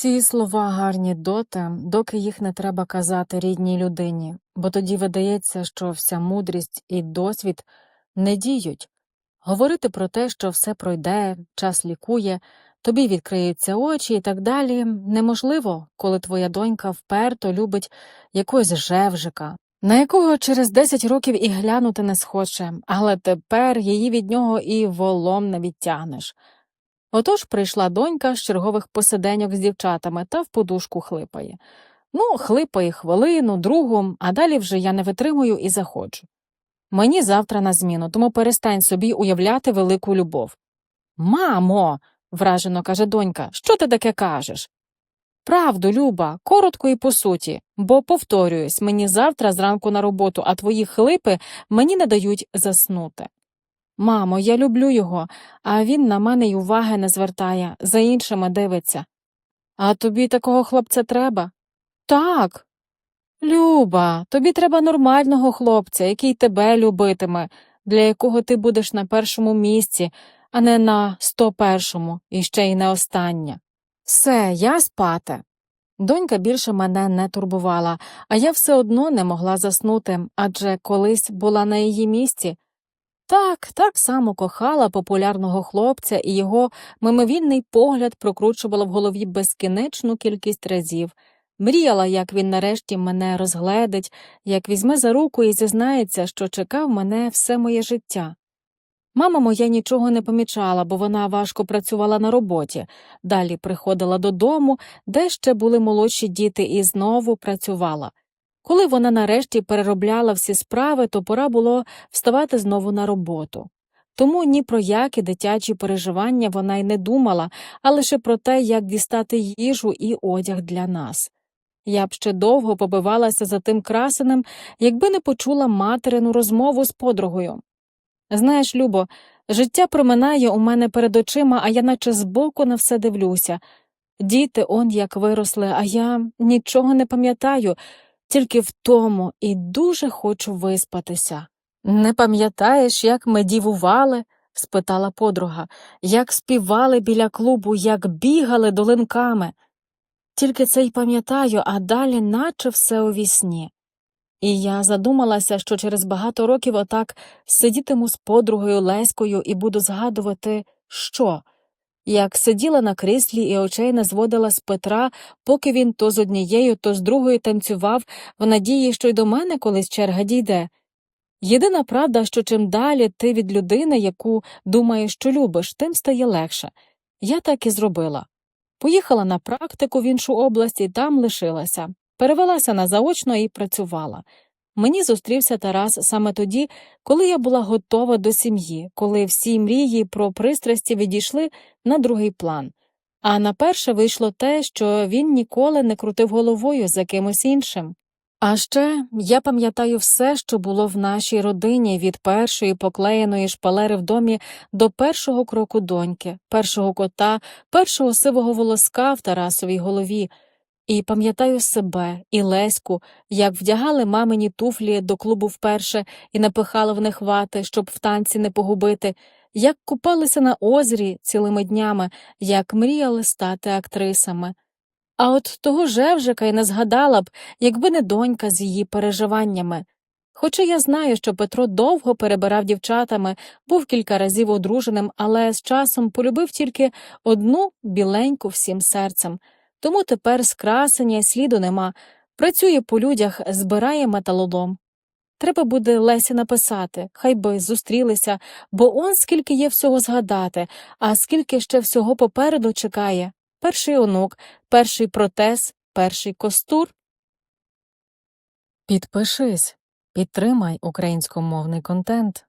Ці слова гарні доти, доки їх не треба казати рідній людині, бо тоді видається, що вся мудрість і досвід не діють. Говорити про те, що все пройде, час лікує, тобі відкриються очі і так далі, неможливо, коли твоя донька вперто любить якогось жевжика, на якого через 10 років і глянути не схоче, але тепер її від нього і волом не відтягнеш. Отож прийшла донька з чергових посиденьок з дівчатами та в подушку хлипає. Ну, хлипає хвилину, другу, а далі вже я не витримую і заходжу. Мені завтра на зміну, тому перестань собі уявляти велику любов. Мамо, вражено каже донька, що ти таке кажеш? Правду, Люба, коротко і по суті, бо, повторююсь, мені завтра зранку на роботу, а твої хлипи мені не дають заснути. Мамо, я люблю його, а він на мене й уваги не звертає, за іншими дивиться. А тобі такого хлопця треба? Так. Люба, тобі треба нормального хлопця, який тебе любитиме, для якого ти будеш на першому місці, а не на сто першому і ще й не остання. Все, я спати. Донька більше мене не турбувала, а я все одно не могла заснути, адже колись була на її місці. Так, так само кохала популярного хлопця, і його мимовільний погляд прокручувала в голові безкінечну кількість разів. Мріяла, як він нарешті мене розгледить, як візьме за руку і зізнається, що чекав мене все моє життя. Мама моя нічого не помічала, бо вона важко працювала на роботі, далі приходила додому, де ще були молодші діти, і знову працювала. Коли вона нарешті переробляла всі справи, то пора було вставати знову на роботу. Тому ні про які дитячі переживання вона й не думала, а лише про те, як дістати їжу і одяг для нас. Я б ще довго побивалася за тим красенем, якби не почула материну розмову з подругою. Знаєш, Любо, життя проминає у мене перед очима, а я наче збоку на все дивлюся. Діти он як виросли, а я нічого не пам'ятаю, тільки в тому і дуже хочу виспатися. Не пам'ятаєш, як ми дівували? спитала подруга, як співали біля клубу, як бігали долинками. Тільки це й пам'ятаю, а далі наче все у вісні. І я задумалася, що через багато років отак сидітиму з подругою Леською і буду згадувати, що, як сиділа на кріслі і очей не зводила з Петра, поки він то з однією, то з другою танцював, в надії, що й до мене колись черга дійде. Єдина правда, що чим далі ти від людини, яку думаєш, що любиш, тим стає легше. Я так і зробила. Поїхала на практику в іншу область і там лишилася, перевелася на заочно і працювала. Мені зустрівся Тарас саме тоді, коли я була готова до сім'ї, коли всі мрії про пристрасті відійшли на другий план. А на перше вийшло те, що він ніколи не крутив головою за кимось іншим. А ще я пам'ятаю все, що було в нашій родині від першої поклеєної шпалери в домі до першого кроку доньки, першого кота, першого сивого волоска в Тарасовій голові. І пам'ятаю себе і Леську, як вдягали мамині туфлі до клубу вперше і напихали в них вати, щоб в танці не погубити, як купалися на озері цілими днями, як мріяли стати актрисами. А от того Жевжика й не згадала б, якби не донька з її переживаннями. Хоча я знаю, що Петро довго перебирав дівчатами, був кілька разів одруженим, але з часом полюбив тільки одну біленьку всім серцем. Тому тепер скрасення сліду нема, працює по людях, збирає металолом. Треба буде Лесі написати, хай би зустрілися, бо он скільки є всього згадати, а скільки ще всього попереду чекає перший онук, перший протез, перший костур. Підпишись, підтримай українськомовний контент.